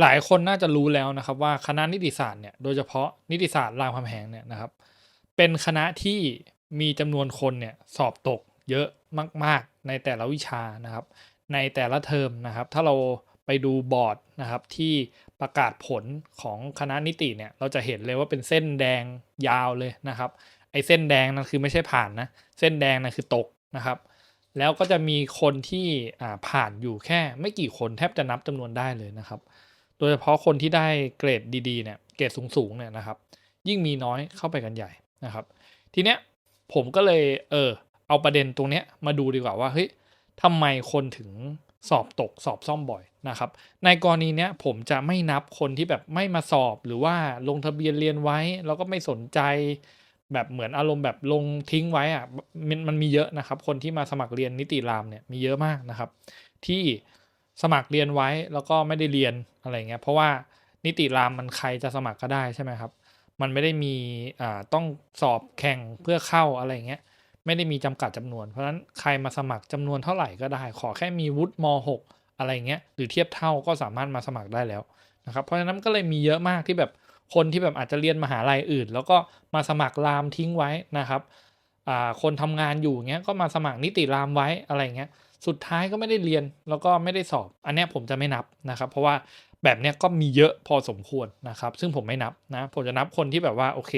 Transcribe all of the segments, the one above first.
หลายคนน่าจะรู้แล้วนะครับว่าคณะนิติศาสตร์เนี่ยโดยเฉพาะนิติศาสตร์รามคำแหงเนี่ยนะครับ เป็นคณะที่มีจำนวนคนเนี่ยสอบตกเยอะมาก ๆ ในแต่ละวิชานะครับ ในแต่ละเทอมนะครับ ถ้าเราไปดูบอร์ดนะครับที่ประกาศผลของคณะนิติเนี่ย เราจะเห็นเลยว่าเป็นเส้นแดงยาวเลยนะครับ ไอ้เส้นแดงนั่นคือไม่ใช่ผ่านนะ เส้นแดงนั่นคือตกนะครับ แล้วก็จะมีคนที่ผ่านอยู่แค่ไม่กี่คนแทบจะนับจำนวนได้เลยนะครับ ดยเฉพาะคนที่ได้เกรดดีๆเนี่ยเกรดสูงๆเนี่ยนะครับ ยิ่งมีน้อยเข้าไปกันใหญ่นะครับ ทีเนี้ยผมก็เลยเออเอาประเด็นตรงเนี้ยมาดูดีกว่าว่าเฮ้ยทำไมคนถึงสอบตกสอบซ่อมบ่อยนะครับ ในกรณีเนี้ยผมจะไม่นับคนที่แบบไม่มาสอบหรือว่าลงทะเบียนเรียนไว้ แล้วก็ไม่สนใจ แบบเหมือนอารมณ์แบบลงทิ้งไว้อะมันมันมีเยอะนะครับ คนที่มาสมัครเรียนนิติรามเนี่ยมีเยอะมากนะครับ ที่ สมัครเรียนไว้แล้วก็ไม่ได้เรียนอะไรเงี้ยเพราะว่านิติรามมันใครจะสมัครก็ได้ใช่ไหมครับ มันไม่ได้มีอ่าต้องสอบแข่งเพื่อเข้าอะไรเงี้ยไม่ได้มีจำกัดจำนวน เพราะฉะนั้นใครมาสมัครจำนวนเท่าไหร่ก็ได้ ขอแค่มีวุฒิม .6 อะไรเงี้ยหรือเทียบเท่าก็สามารถมาสมัครได้แล้วนะครับเพราะฉะนั้นก็เลยมีเยอะมากที่แบบคนที่แบบอาจจะเรียนมหาลัยอื่น แล้วก็มาสมัครรามทิ้งไว้นะครับคนทำงานอยู่เงี้ยก็มาสมัครนิติรามไว้อะไรเงี้ย สุดท้ายก็ไม่ได้เรียนแล้วก็ไม่ได้สอบ อันนี้ผมจะไม่นับนะครับ เพราะว่าแบบนี้ก็มีเยอะพอสมควรนะครับ ซึ่งผมไม่นับนะ ผมจะนับคนที่แบบว่าโอเค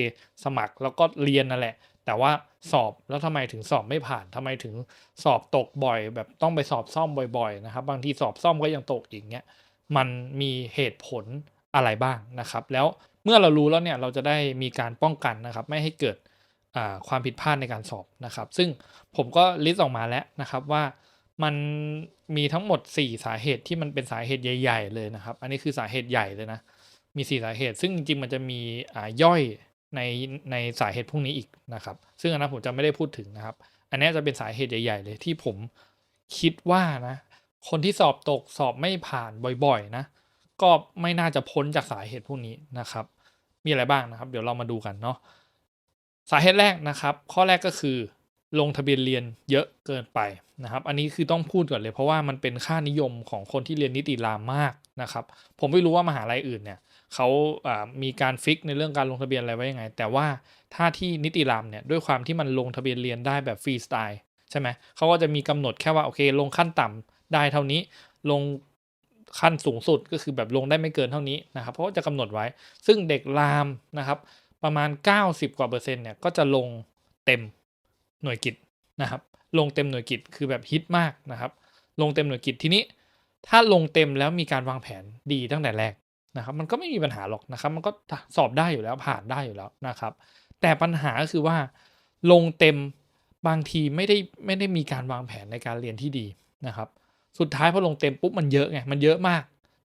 สมัครแล้วก็เรียนนั่นแหละ แต่ว่าสอบแล้วทำไมถึงสอบไม่ผ่านทำไมถึงสอบตกบ่อย แบบต้องไปสอบซ่อมบ่อยๆนะครับ บางทีสอบซ่อมก็ยังตกอีกเนี้ย มันมีเหตุผลอะไรบ้างนะครับ แล้วเมื่อเรารู้แล้วเนี่ยเราจะได้มีการป้องกันนะครับ ไม่ให้เกิดความผิดพลาดในการสอบนะครับ ซึ่งผมก็ลิสต์ออกมาแล้วนะครับว่า มันมีทั้งหมด 4 สาเหตุที่มันเป็นสาเหตุใหญ่ ๆ เลยนะครับ อันนี้คือสาเหตุใหญ่เลยนะ มี 4 สาเหตุ ซึ่งจริงๆมันจะมีอ่าย่อยในในสาเหตุพวกนี้อีกนะครับ ซึ่งอันนั้นผมจะไม่ได้พูดถึงนะครับ อันนี้จะเป็นสาเหตุใหญ่ ๆ เลยที่ผมคิดว่านะ คนที่สอบตกสอบไม่ผ่านบ่อยๆนะ ก็ไม่น่าจะพ้นจากสาเหตุพวกนี้นะครับ มีอะไรบ้างนะครับ เดี๋ยวเรามาดูกันเนาะ สาเหตุแรกนะครับ ข้อแรกก็คือ ลงทะเบียนเรียนเยอะเกินไปนะครับ อันนี้คือต้องพูดก่อนเลย เพราะว่ามันเป็นค่านิยมของคนที่เรียนนิติรามมากนะครับ ผมไม่รู้ว่ามหาลัยอื่นเนี่ยเขาามีการฟิกในเรื่องการลงทะเบียนอะไรไว้ยังไง แต่ว่าถ้าที่นิติรามเนี่ยด้วยความที่มันลงทะเบียนเรียนได้แบบฟรีสไตล์ใช่ไหมเขาก็จะมีกำหนดแค่ว่าโอเค ลงขั้นต่ำได้เท่านี้ลงขั้นสูงสุดก็คือแบบลงได้ไม่เกินเท่านี้นะครับ เพราะจะกำหนดไว้ ซึ่งเด็กรามนะครับ ประมาณ 90 กว่าเปอร์เซ็นต์เนี่ยก็จะลงเต็ม หน่วยกิจนะครับ ลงเต็มหน่วยกิจคือแบบฮิตมากนะครับ ลงเต็มหน่วยกิจทีนี้ ถ้าลงเต็มแล้วมีการวางแผนดีตั้งแต่แรกนะครับ มันก็ไม่มีปัญหาหรอกนะครับ มันก็สอบได้อยู่แล้วผ่านได้อยู่แล้วนะครับ แต่ปัญหาก็คือว่าลงเต็มบางทีไม่ได้ไม่ได้มีการวางแผนในการเรียนที่ดีนะครับ สุดท้ายพอลงเต็มปุ๊บมันเยอะไงมันเยอะมาก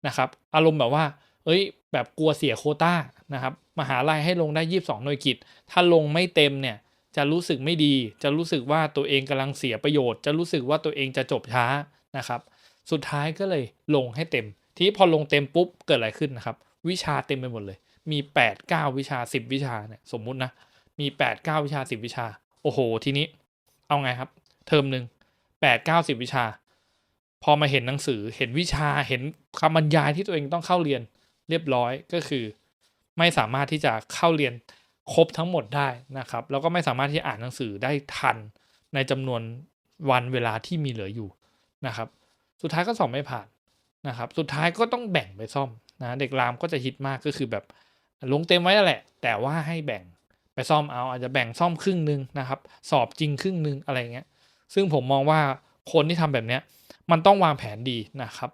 นะครับ อารมณ์แบบว่า เอ้ย แบบกลัวเสียโคต้านะครับมหาลัยให้ลงได้ 22 หน่วยกิจ ถ้าลงไม่เต็มเนี่ย จะรู้สึกไม่ดี จะรู้สึกว่าตัวเองกำลังเสียประโยชน์ จะรู้สึกว่าตัวเองจะจบช้านะครับ สุดท้ายก็เลยลงให้เต็ม ที่พอลงเต็มปุ๊บเกิดอะไรขึ้นนะครับ วิชาเต็มไปหมดเลย มี 8 9 วิชา 10 วิชาเนี่ยสมมุตินะมี 8 9 วิชา 10 วิชา โอ้โห ทีนี้เอาไงครับ เทอมหนึ่ง8 9 10 วิชา พอมาเห็นหนังสือเห็นวิชาเห็นคำบรรยายที่ตัวเองต้องเข้าเรียนเรียบร้อยก็คือ ไม่สามารถที่จะเข้าเรียน ครบทั้งหมดได้นะครับ แล้วก็ไม่สามารถที่จะอ่านหนังสือได้ทันในจำนวนวันเวลาที่มีเหลืออยู่นะครับ สุดท้ายก็สอบไม่ผ่านนะครับ สุดท้ายก็ต้องแบ่งไปซ่อมนะเด็กรามก็จะฮิตมากก็คือแบบลงเต็มไว้แหละ แต่ว่าให้แบ่งไปซ่อมเอาอาจจะแบ่งซ่อมครึ่งหนึ่งนะครับ สอบจริงครึ่งหนึ่งอะไรเงี้ย ซึ่งผมมองว่าคนที่ทำแบบเนี้ยมันต้องวางแผนดีนะครับ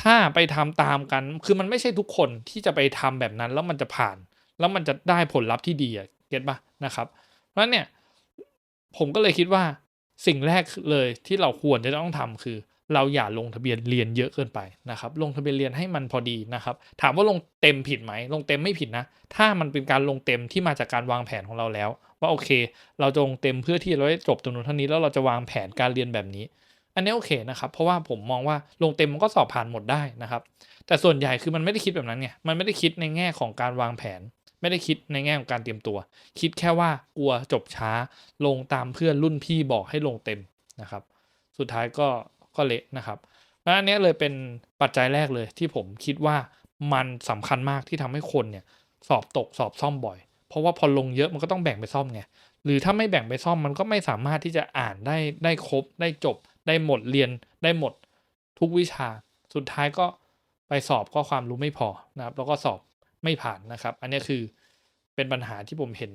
ถ้าไปทำตามกันคือมันไม่ใช่ทุกคนที่จะไปทำแบบนั้นแล้วมันจะผ่าน แล้วมันจะได้ผลลัพธ์ที่ดีอะเก็ตปะนะครับเพราะเนี่ยผมก็เลยคิดว่าสิ่งแรกเลยที่เราควรจะต้องทำคือ เราอย่าลงทะเบียนเรียนเยอะเกินไปนะครับ ลงทะเบียนเรียนให้มันพอดีนะครับ ถามว่าลงเต็มผิดไหมลงเต็มไม่ผิดนะ ถ้ามันเป็นการลงเต็มที่มาจากการวางแผนของเราแล้ว ว่าโอเค เราจะลงเต็มเพื่อที่เราจะจบตรงนู้นเท่านี้แล้วเราจะวางแผนการเรียนแบบนี้ อันนี้โอเคนะครับ เพราะว่าผมมองว่าลงเต็มมันก็สอบผ่านหมดได้นะครับ แต่ส่วนใหญ่คือมันไม่ได้คิดแบบนั้นไงมันไม่ได้คิดในแง่ของการวางแผน ไม่ได้คิดในแง่ของการเตรียมตัว คิดแค่ว่ากลัวจบช้าลงตามเพื่อนรุ่นพี่บอกให้ลงเต็มนะครับ สุดท้ายก็ก็เละนะครับและอันนี้เลยเป็นปัจจัยแรกเลยที่ผมคิดว่ามันสำคัญมากที่ทำให้คนเนี่ยสอบตกสอบซ่อมบ่อย เพราะว่าพอลงเยอะมันก็ต้องแบ่งไปซ่อมไงหรือถ้าไม่แบ่งไปซ่อมมันก็ไม่สามารถที่จะอ่านได้ได้ครบ ได้จบ ได้หมดเรียนได้หมดทุกวิชา สุดท้ายก็ไปสอบก็ความรู้ไม่พอนะครับ แล้วก็สอบ ไม่ผ่านนะครับ อันนี้คือเป็นปัญหาที่ผมเห็น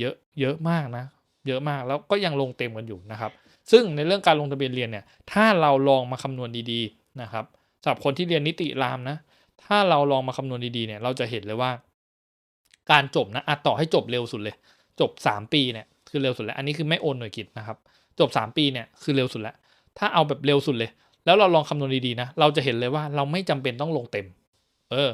เยอะเยอะมากนะ เยอะมากแล้วก็ยังลงเต็มกันอยู่นะครับ ซึ่งในเรื่องการลงทะเบียนเรียนเนี่ย ถ้าเราลองมาคำนวณดีๆนะครับสำหรับคนที่เรียนนิติรามนะ ถ้าเราลองมาคำนวณดีๆเนี่ยเราจะเห็นเลยว่า การจบนะอะต่อให้จบเร็วสุดเลย จบ 3 ปีเนี่ยคือเร็วสุดแล้ว อันนี้คือไม่โอนหน่วยกิจนะครับ จบ 3 ปีเนี่ยคือเร็วสุดแล้ว ถ้าเอาแบบเร็วสุดเลย แล้วเราลองคำนวณดีๆนะ เราจะเห็นเลยว่าเราไม่จำเป็นต้องลงเต็ม เออ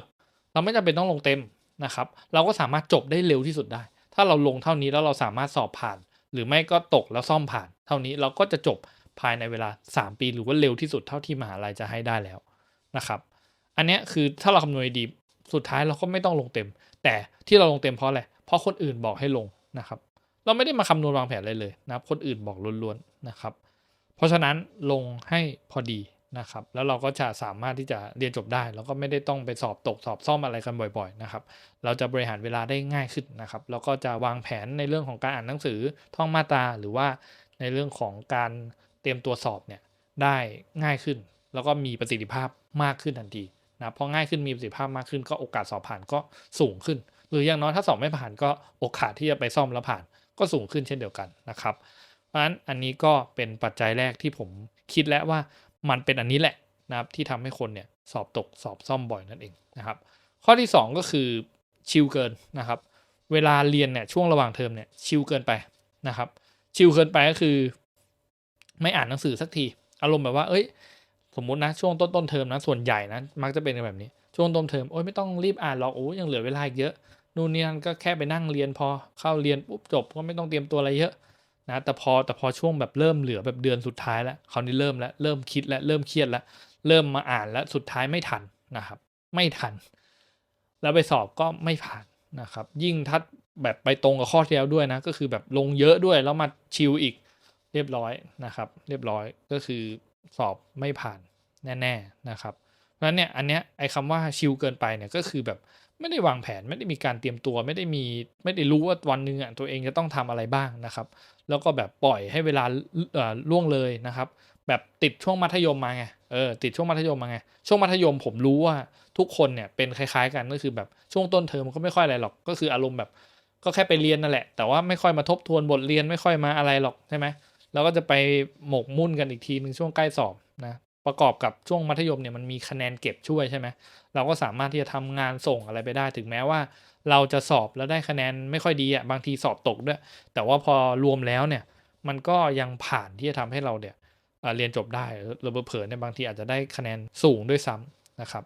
เราไม่จำเป็นต้องลงเต็มนะครับ เราก็สามารถจบได้เร็วที่สุดได้ ถ้าเราลงเท่านี้แล้วเราสามารถสอบผ่าน หรือไม่ก็ตกแล้วซ่อมผ่าน เท่านี้เราก็จะจบภายในเวลา 3 ปีหรือว่าเร็วที่สุดเท่าที่มหาลัยจะให้ได้แล้วนะครับ อันนี้คือถ้าเราคำนวณดีสุดท้ายเราก็ไม่ต้องลงเต็ม แต่ที่เราลงเต็มเพราะอะไร เพราะคนอื่นบอกให้ลงนะครับ เราไม่ได้มาคำนวณวางแผนอะไรเลยนะครับ คนอื่นบอกล้วนๆนะครับ เพราะฉะนั้นลงให้พอดี นะครับ แล้วเราก็จะสามารถที่จะเรียนจบได้ แล้วก็ไม่ได้ต้องไปสอบตกสอบซ่อมอะไรกันบ่อยๆนะครับ เราจะบริหารเวลาได้ง่ายขึ้นนะครับ แล้วก็จะวางแผนในเรื่องของการอ่านหนังสือท่องมาตราหรือว่าในเรื่องของการเตรียมตัวสอบเนี่ยได้ง่ายขึ้น แล้วก็มีประสิทธิภาพมากขึ้นทันทีนะพอง่ายขึ้นมีประสิทธิภาพมากขึ้น ก็โอกาสสอบผ่านก็สูงขึ้น หรืออย่างน้อยถ้าสอบไม่ผ่านก็โอกาสที่จะไปซ่อมแล้วผ่าน ก็สูงขึ้นเช่นเดียวกันนะครับ เพราะฉะนั้นอันนี้ก็เป็นปัจจัยแรกที่ผมคิดแล้วว่า มันเป็นอันนี้แหละนะครับที่ทำให้คนเนี่ยสอบตกสอบซ่อมบ่อยนั่นเองนะครับ ข้อที่ 2 ก็คือชิลเกินนะครับ เวลาเรียนเนี่ยช่วงระหว่างเทอมเนี่ยชิลเกินไปนะครับ ชิลเกินไปก็คือ ไม่อ่านหนังสือสักที อารมณ์แบบว่า เอ้ย สมมุตินะช่วงต้นต้นเทอมนะส่วนใหญ่นะมักจะเป็นแบบนี้ช่วงต้นเทอมโอ้ยไม่ต้องรีบอ่านหรอกโอ้ยังเหลือเวลาอีกเยอะนู่นนี่นั่นก็แค่ไปนั่งเรียนพอเข้าเรียนปุ๊บจบก็ไม่ต้องเตรียมตัวอะไรเยอะ นะแต่พอแต่พอช่วงแบบเริ่มเหลือแบบเดือนสุดท้ายแล้วคราวนี้เริ่มแล้วเริ่มคิดแล้วเริ่มเครียดแล้วเริ่มมาอ่านแล้วสุดท้ายไม่ทันนะครับ ไม่ทัน แล้วไปสอบก็ไม่ผ่านนะครับ ยิ่งถ้าแบบไปตรงกับข้อที่แล้วด้วยนะ ก็คือแบบลงเยอะด้วยแล้วมาชิลอีกเรียบร้อยนะครับ เรียบร้อยก็คือสอบไม่ผ่านแน่ ๆนะครับเพราะฉะนั้นเนี่ยอันเนี้ยไอ้คำว่าชิลเกินไปเนี่ยก็คือแบบ ไม่ได้วางแผนไม่ได้มีการเตรียมตัวไม่ได้มีไม่ได้รู้ว่าวันหนึ่งอะตัวเองจะต้องทำอะไรบ้างนะครับ แล้วก็แบบปล่อยให้เวลาล่วงเลยนะครับ แบบติดช่วงมัธยมมาไงเออติดช่วงมัธยมมาไงช่วงมัธยมผมรู้ว่าทุกคนเนี่ยเป็นคล้ายๆ กันก็คือแบบช่วงต้นเทอมก็ไม่ค่อยอะไรหรอกก็คืออารมณ์แบบก็แค่ไปเรียนนั่นแหละ แต่ว่าไม่ค่อยมาทบทวนบทเรียนไม่ค่อยมาอะไรหรอกใช่ไหมแล้วก็จะไปหมกมุ่นกันอีกทีหนึ่งช่วงใกล้สอบนะประกอบกับช่วงมัธยมเนี่ยมันมีคะแนนเก็บช่วยใช่ไหม เราก็สามารถที่จะทำงานส่งอะไรไปได้ ถึงแม้ว่า เราจะสอบแล้วได้คะแนนไม่ค่อยดีอะบางทีสอบตกด้วย แต่ว่าพอรวมแล้วเนี่ยมันก็ยังผ่านที่จะทำให้เราเนี่ยเรียนจบได้หรือเผลอเนี่ยบางทีอาจจะได้คะแนนสูงด้วยซ้ำนะครับ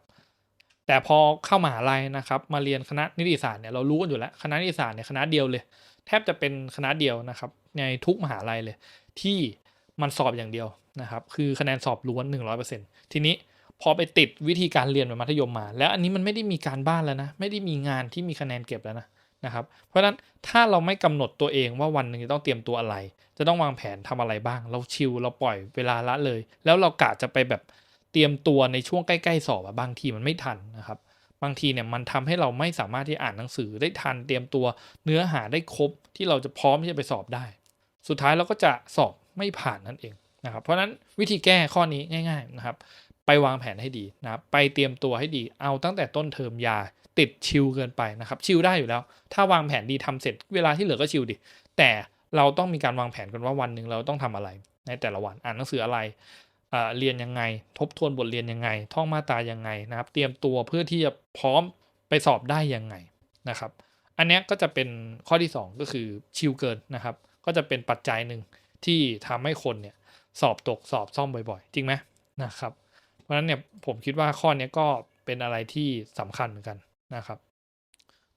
แต่พอเข้ามหาลัยนะครับ มาเรียนคณะนิติศาสตร์เนี่ยเรารู้กันอยู่แล้วคณะนิติศาสตร์เนี่ยคณะเดียวเลย แทบจะเป็นคณะเดียวนะครับ ในทุกมหาลัยเลย ที่มันสอบอย่างเดียวนะครับ คือคะแนนสอบล้วน 100%ทีนี้ พอไปติดวิธีการเรียนแบบมัธยมมา แล้วอันนี้มันไม่ได้มีการบ้านแล้วนะ ไม่ได้มีงานที่มีคะแนนเก็บแล้วนะนะครับ เพราะฉะนั้นถ้าเราไม่กำหนดตัวเองว่าวันหนึ่งจะต้องเตรียมตัวอะไร จะต้องวางแผนทำอะไรบ้าง เราชิลเราปล่อยเวลาละเลย แล้วเรากะจะไปแบบเตรียมตัวในช่วงใกล้ๆสอบบางทีมันไม่ทันนะครับ บางทีเนี่ยมันทำให้เราไม่สามารถที่อ่านหนังสือได้ทันเตรียมตัวเนื้อหาได้ครบที่เราจะพร้อมที่จะไปสอบได้ สุดท้ายเราก็จะสอบไม่ผ่านนั่นเองนะครับ เพราะฉะนั้นวิธีแก้ข้อนี้ง่าย ๆนะครับ ไปวางแผนให้ดีนะครับไปเตรียมตัวให้ดี เอาตั้งแต่ต้นเทอมยาติดชิลเกินไปนะครับ ชิลได้อยู่แล้ว ถ้าวางแผนดีทำเสร็จเวลาที่เหลือก็ชิลดิ แต่เราต้องมีการวางแผนกันว่าวันหนึ่งเราต้องทำอะไร ในแต่ละวันอ่านหนังสืออะไรเรียนยังไง ทบทวนบทเรียนยังไง ท่องมาตายังไงนะครับ เตรียมตัวเพื่อที่จะพร้อมไปสอบได้ยังไงนะครับ อันนี้ก็จะเป็นข้อที่ 2 ก็คือชิลเกินนะครับ ก็จะเป็นปัจจัยหนึ่งที่ทำให้คนเนี่ยสอบตกสอบซ่อมบ่อยๆ จริงไหมนะครับ ราะฉะนั้นเนี่ยผมคิดว่าข้อนี้ก็เป็นอะไรที่สำคัญเหมือนกันนะครับ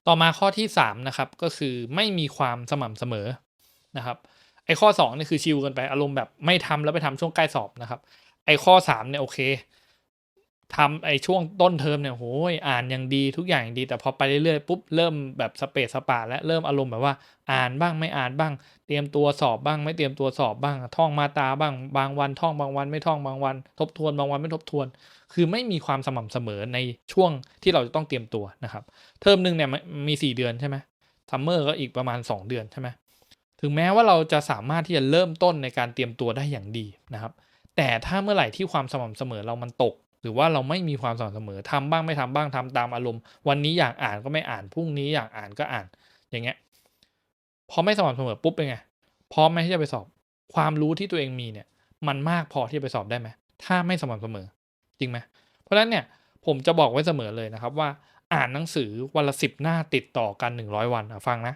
ต่อมาข้อที่3นะครับก็คือไม่มีความสม่ำเสมอนะครับไอ้ข้อ2นี่คือชิลกันไปอารมณ์แบบไม่ทำแล้วไปทำช่วงใกล้สอบนะครับไอ้ข้อ3เนี่ยโอเค ทำไอ้ช่วงต้นเทอมเนี่ยโหยอ่านอย่างดีทุกอย่างอย่างดี แต่พอไปเรื่อยๆปุ๊บเริ่มแบบสเปซสปาและเริ่มอารมณ์แบบว่าอ่านบ้างไม่อ่านบ้าง เตรียมตัวสอบบ้าง ไม่เตรียมตัวสอบบ้าง ท่องมาตาบ้าง บางวันท่องบางวันไม่ท่องบางวัน ทบทวนบางวันไม่ทบทวน คือไม่มีความสม่ำเสมอในช่วงที่เราจะต้องเตรียมตัวนะครับเทอมหนึ่งเนี่ยมีสี่เดือนใช่ไหมซัมเมอร์ก็อีกประมาณสองเดือนใช่ไหมถึงแม้ว่าเราจะสามารถที่จะเริ่มต้นในการเตรียมตัวได้อย่างดีนะครับแต่ถ้าเมื่อไหร่ที่ความสม่ำเสมอเรามันตก หรือว่าเราไม่มีความสม่ำเสมอทำบ้างไม่ทำบ้างทำตามอารมณ์ วันนี้อยากอ่านก็ไม่อ่านพรุ่งนี้อยากอ่านก็อ่าน อย่างเงี้ยพอไม่สม่ำเสมอปุ๊บเป็นไงพร้อมไหมที่จะไปสอบ ความรู้ที่ตัวเองมีเนี่ย มันมากพอที่จะไปสอบได้ไหมถ้าไม่สม่ำเสมอจริงไหมเพราะฉะนั้นเนี่ยผมจะบอกไว้เสมอเลยนะครับว่าอ่านหนังสือวันละสิบหน้าติดต่อกันหนึ่งร้อยวันฟังนะ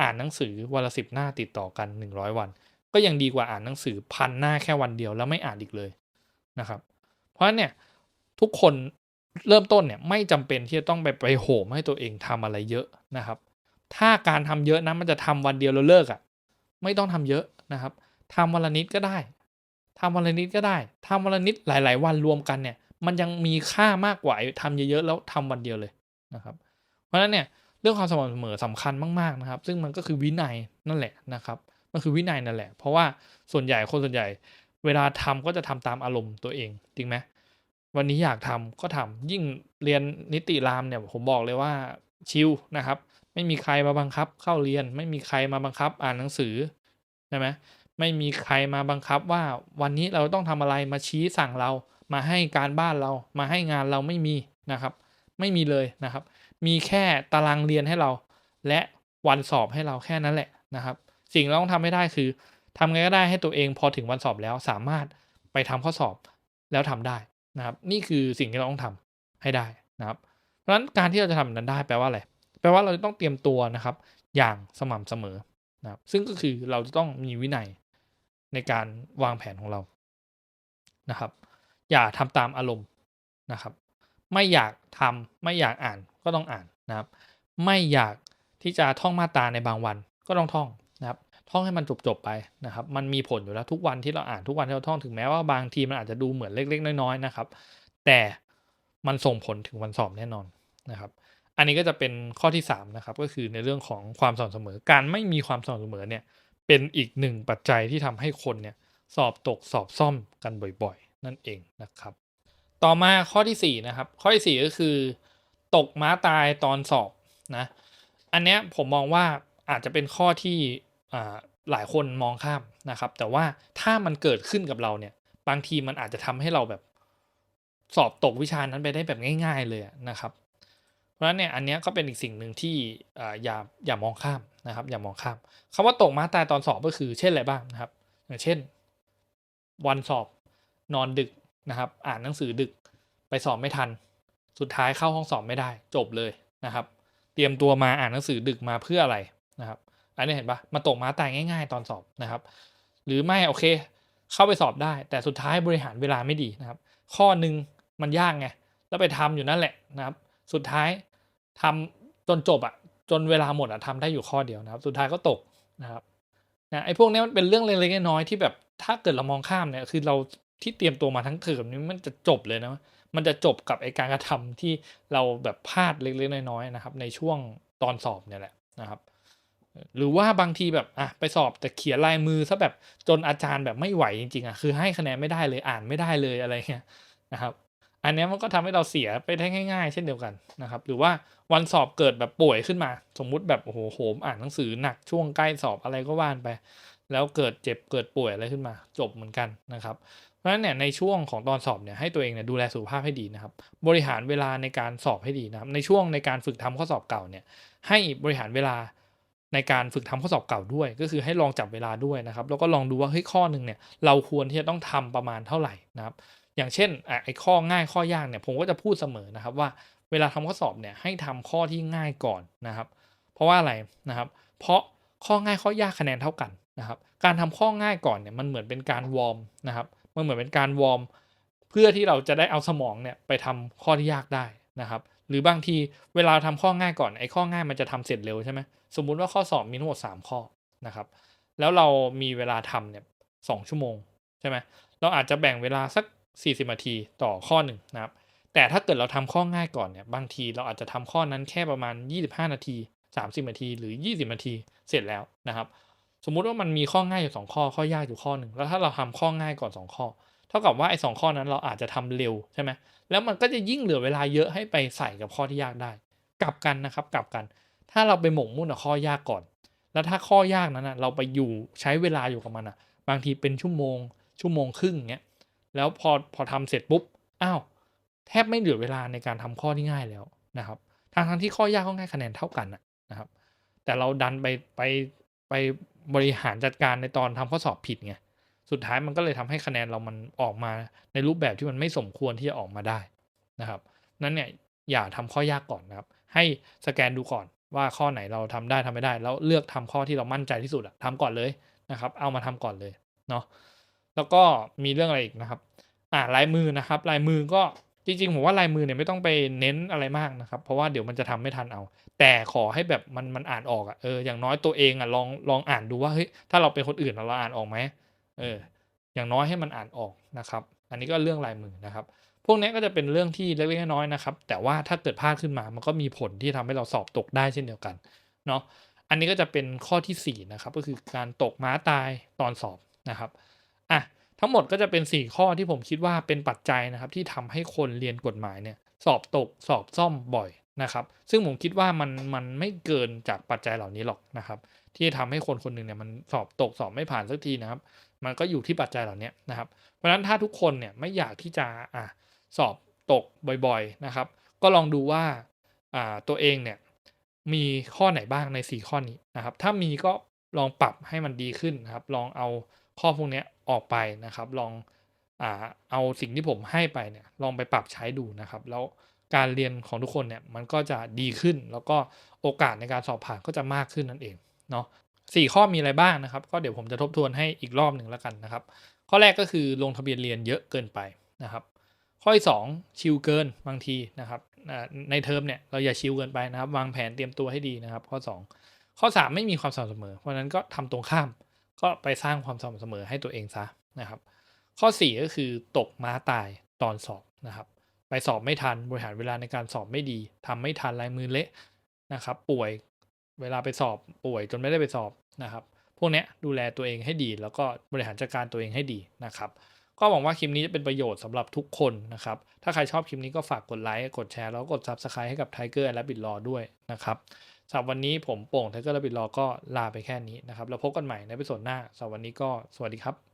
อ่านหนังสือวันละสิบหน้าติดต่อกันหนึ่งร้อยวัน ก็ยังดีกว่าอ่านหนังสือพันหน้าแค่วันเดียวแล้วไม่อ่านอีกเลยนะครับ เพราะฉะนั้นเนี่ย ทุกคนเริ่มต้นเนี่ยไม่จำเป็นที่จะต้องไปไปโหมให้ตัวเองทำอะไรเยอะนะครับ ถ้าการทำเยอะนะมันจะทำวันเดียวแล้วเลิกอะ่ะไม่ต้องทำเยอะนะครับทำวันละนิดก็ได้ทำวันละนิดก็ได้ทำวันละนิดหลาย ๆ วันรวมกันเนี่ย มันยังมีค่ามากกว่าทำเยอะๆแล้วทำวันเดียวเลยนะครับ เพราะฉะนั้นเนี่ยเรื่องความสม่ำเสมอสำคัญมากๆนะครับ ซึ่งมันก็คือวินัยนั่นแหละนะครับมันคือวินัยนั่นแหละ เพราะว่าส่วนใหญ่คนส่วนใหญ่ เวลาทำก็จะทำตามอารมณ์ตัวเองจริงไหม วันนี้อยากทำก็ทำยิ่งเรียนนิติรามเนี่ยผมบอกเลยว่าชิลนะครับ ไม่มีใครมาบังคับ เข้าเรียน ไม่มีใครมาบังคับอ่านหนังสือใช่ไหมไม่มีใครมาบังคับว่าวันนี้เราต้องทำอะไรมาชี้สั่งเรา มาให้การบ้านเรา มาให้งานเราไม่มีนะครับ ไม่มีเลยนะครับ มีแค่ตารางเรียนให้เรา และวันสอบให้เราแค่นั้นแหละนะครับ สิ่งเราต้องทำให้ได้คือทำไงก็ได้ให้ตัวเองพอถึงวันสอบแล้วสามารถไปทำข้อสอบแล้วทำได้ นะครับ นี่คือสิ่งที่เราต้องทำให้ได้นะครับ เพราะฉะนั้นการที่เราจะทำนั้นได้แปลว่าอะไร แปลว่าเราจะต้องเตรียมตัวนะครับ อย่างสม่ำเสมอนะครับ ซึ่งก็คือเราจะต้องมีวินัยในการวางแผนของเรานะครับ อย่าทำตามอารมณ์นะครับ ไม่อยากทำไม่อยากอ่านก็ต้องอ่านนะครับ ไม่อยากที่จะท่องมาตราในบางวันก็ต้องท่อง ท่องให้มันจบๆไปนะครับ มันมีผลอยู่แล้วทุกวันที่เราอ่านทุกวันที่เราท่องถึงแม้ว่าบางทีมันอาจจะดูเหมือนเล็ก ๆ น้อยๆนะครับ แต่มันส่งผลถึงวันสอบแน่นอนนะครับ อันนี้ก็จะเป็นข้อที่3นะครับก็คือในเรื่องของความสม่ำเสมอ การไม่มีความสม่ำเสมอเนี่ยเป็นอีกหนึ่งปัจจัยที่ทำให้คนเนี่ยสอบตกสอบซ่อมกันบ่อยๆ นั่นเองนะครับ ต่อมาข้อที่4นะครับข้อที่4ก็คือ ตกม้าตายตอนสอบนะอันเนี้ยผมมองว่าอาจจะเป็นข้อที่ หลายคนมองข้ามนะครับ แต่ว่าถ้ามันเกิดขึ้นกับเราเนี่ย บางทีมันอาจจะทำให้เราแบบสอบตกวิชานั้นไปได้แบบง่าย ๆ เลยนะครับ เพราะฉะนั้นเนี่ยอันนี้ก็เป็นอีกสิ่งหนึ่งที่อย่าอย่ามองข้ามนะครับ อย่ามองข้ามคำว่าตกมาตายตอนสอบก็คือเช่นอะไรบ้างนะครับ อย่างเช่น วันสอบนอนดึกนะครับ อ่านหนังสือดึกไปสอบไม่ทัน สุดท้ายเข้าห้องสอบไม่ได้ จบเลยนะครับ เตรียมตัวมาอ่านหนังสือดึกมาเพื่ออะไรนะครับ อันนี้เห็นปะมาตกม้าตายง่าย ๆ ตอนสอบนะครับ หรือไม่โอเค เข้าไปสอบได้ แต่สุดท้ายบริหารเวลาไม่ดีนะครับ ข้อหนึ่งมันยากไงแล้วไปทำอยู่นั่นแหละนะครับ สุดท้ายทำจนจบอะจนเวลาหมดอะทำได้อยู่ข้อเดียวนะครับ สุดท้ายก็ตกนะครับนะไอ้พวกนี้มันเป็นเรื่องเล็กๆน้อยๆที่แบบถ้าเกิดเรามองข้ามเนี่ยคือเราที่เตรียมตัวมาทั้งเทอมนี้มันจะจบเลยนะมันจะจบกับไอการกระทำที่เราแบบพลาดเล็กๆน้อยๆนะครับ ในช่วงตอนสอบเนี่ยแหละนะครับ หรือว่าบางทีแบบอะไปสอบแต่เขียนลายมือซะแบบจนอาจารย์แบบไม่ไหวจริงๆอะคือให้คะแนนไม่ได้เลยอ่านไม่ได้เลยอะไรเงี้ยนะครับ อันนี้มันก็ทำให้เราเสียไปได้ง่าย ๆ เช่นเดียวกันนะครับ หรือว่าวันสอบเกิดแบบป่วยขึ้นมา สมมุติแบบโอ้โหโหมอ่านหนังสือหนักช่วงใกล้สอบอะไรก็ว่านไป แล้วเกิดเจ็บเกิดป่วยอะไรขึ้นมา จบเหมือนกันนะครับเพราะฉะนั้นเนี่ยในช่วงของตอนสอบเนี่ยให้ตัวเองเนี่ยดูแลสุขภาพให้ดีนะครับ บริหารเวลาในการสอบให้ดีนะครับในช่วงในการฝึกทำข้อสอบเก่าเนี่ยให้บริหารเวลา ในการฝึกทำข้อสอบเก่าด้วย ก็คือให้ลองจับเวลาด้วยนะครับ แล้วก็ลองดูว่าเฮ้ยข้อหนึ่งเนี่ยเราควรที่จะต้องทำประมาณเท่าไหร่นะครับ อย่างเช่นไอ้ข้อง่ายข้อยากเนี่ยผมก็จะพูดเสมอนะครับว่าเวลาทำข้อสอบเนี่ยให้ทำข้อที่ง่ายก่อนนะครับ เพราะว่าอะไรนะครับ เพราะข้อง่ายข้อยากคะแนนเท่ากันนะครับ การทำข้อง่ายก่อนเนี่ยมันเหมือนเป็นการวอร์มนะครับ มันเหมือนเป็นการวอร์มเพื่อที่เราจะได้เอาสมองเนี่ยไปทำข้อที่ยากได้นะครับ หรือบางทีเวลาทำข้อง่ายก่อนไอ้ข้อง่ายมันจะทำเสร็จเร็วใช่ไหม สมมุติว่าข้อสอบมีทั้งหมด3ข้อนะครับ แล้วเรามีเวลาทำเนี่ยสชั่วโมงใช่ไหมเราอาจจะแบ่งเวลาสัก 40นาทีต่อข้อหนึ่งนะครับ แต่ถ้าเกิดเราทำข้อง่ายก่อนเนี่ยบางทีเราอาจจะทำข้อนั้นแค่ประมาณ 25 นาที 30 นาที หรือ 20 นาทีเสร็จแล้วนะครับ สมมุติว่ามันมีข้อง่ายอยู่สองข้อข้อยากอยู่ข้อหนึ่งแล้วถ้าเราทำข้อง่ายก่อนสองข้อ เท่ากับว่าไอ้สองข้อนั้นเราอาจจะทำเร็วใช่ไหมแล้วมันก็จะยิ่งเหลือเวลาเยอะให้ไปใส่กับข้อที่ยากได้ กลับกันนะครับ กลับกัน ถ้าเราไปหมกมุ่นกับข้อยากก่อน แล้วถ้าข้อยากนั้นนะเราไปอยู่ใช้เวลาอยู่กับมันอะบางทีเป็นชั่วโมง ชั่วโมงครึ่งเงี้ยแล้วพอพอทำเสร็จปุ๊บอ้าวแทบไม่เหลือเวลาในการทำข้อที่ง่ายแล้วนะครับทางทั้งที่ข้อยากข้อง่ายคะแนนเท่ากันนะครับ แต่เราดันไปไปไปบริหารจัดการในตอนทำข้อสอบผิดไงสุดท้ายมันก็เลยทำให้คะแนนเรามันออกมาในรูปแบบที่มันไม่สมควรที่จะออกมาได้นะครับ นั้นเนี่ยอย่าทำข้อยากก่อนนะครับ ให้สแกนดูก่อน ว่าข้อไหนเราทำได้ทำไม่ได้ แล้วเลือกทำข้อที่เรามั่นใจที่สุดอะทำก่อนเลยนะครับ เอามาทำก่อนเลยเนาะแล้วก็มีเรื่องอะไรอีกนะครับอ่าลายมือนะครับลายมือก็จริงๆผมว่าลายมือเนี่ยไม่ต้องไปเน้นอะไรมากนะครับ เพราะว่าเดี๋ยวมันจะทำไม่ทันเอา แต่ขอให้แบบมันมันอ่านออกอะเอออย่างน้อยตัวเองอะลองลองอ่านดูว่าเฮ้ยถ้าเราเป็นคนอื่นเราอ่านออกไหมเอออย่างน้อยให้มันอ่านออกนะครับ อันนี้ก็เรื่องลายมือนะครับ พวกนี้ก็จะเป็นเรื่องที่เล็กๆน้อยๆนะครับ แต่ว่าถ้าเกิดพลาดขึ้นมา มันก็มีผลที่ทำให้เราสอบตกได้เช่นเดียวกันเนาะอันนี้ก็จะเป็นข้อที่4นะครับก็คือการตกม้าตายตอนสอบนะครับอะทั้งหมดก็จะเป็น 4 ข้อที่ผมคิดว่าเป็นปัจจัยนะครับ ที่ทำให้คนเรียนกฎหมายเนี่ยสอบตกสอบซ่อมบ่อยนะครับ ซึ่งผมคิดว่ามันมันไม่เกินจากปัจจัยเหล่านี้หรอกนะครับ ที่ทำให้คนคนหนึ่งเนี่ยมันสอบตกสอบไม่ผ่านสักทีนะครับ มันก็อยู่ที่ปัจจัยเหล่านี้นะครับ เพราะฉะนั้นถ้าทุกคนเนี่ยไม่อยากที่จะอะ สอบตกบ่อยๆนะครับ ก็ลองดูว่าาตัวเองเนี่ยมีข้อไหนบ้างใน 4 ข้อนี้นะครับ ถ้ามีก็ลองปรับให้มันดีขึ้นนะครับ ลองเอาข้อพวกนี้ออกไปนะครับ ลองอเอาสิ่งที่ผมให้ไปเนี่ยลองไปปรับใช้ดูนะครับ แล้วการเรียนของทุกคนเนี่ยมันก็จะดีขึ้น แล้วก็โอกาสในการสอบผ่านก็จะมากขึ้นนั่นเองเนาะสี่ข้อมีอะไรบ้างนะครับ ก็เดี๋ยวผมจะทบทวนให้อีกรอบหนึ่งแล้วกันนะครับ ข้อแรกก็คือลงทะเบียนเรียนเยอะเกินไปนะครับ ข้อที่สองชิลเกินบางทีนะครับในเทอมเนี่ยเราอย่าชิลเกินไปนะครับ วางแผนเตรียมตัวให้ดีนะครับ ข้อ 2 ข้อ 3 ไม่มีความสม่ำเสมอ เพราะนั้นก็ทำตรงข้าม ก็ไปสร้างความสม่ำเสมอให้ตัวเองซะนะครับ ข้อ 4 ก็คือตกม้าตายตอนสอบนะครับ ไปสอบไม่ทันบริหารเวลาในการสอบไม่ดีทำไม่ทันลายมือเละนะครับ ป่วยเวลาไปสอบป่วยจนไม่ได้ไปสอบนะครับ พวกนี้ดูแลตัวเองให้ดี แล้วก็บริหารจัดการตัวเองให้ดีนะครับ ก็หวังว่าคลิปนี้จะเป็นประโยชน์สำหรับทุกคนนะครับ ถ้าใครชอบคลิปนี้ก็ฝากกดไลค์ กดแชร์ แล้วกด Subscribe ให้กับ Tiger และบิดรอด้วยนะครับสำหรับวันนี้ผมโป่ง Tiger และบิดรอก็ลาไปแค่นี้นะครับ แล้วพบกันใหม่ในพิโซดหน้าสำหรับวันนี้ก็สวัสดีครับ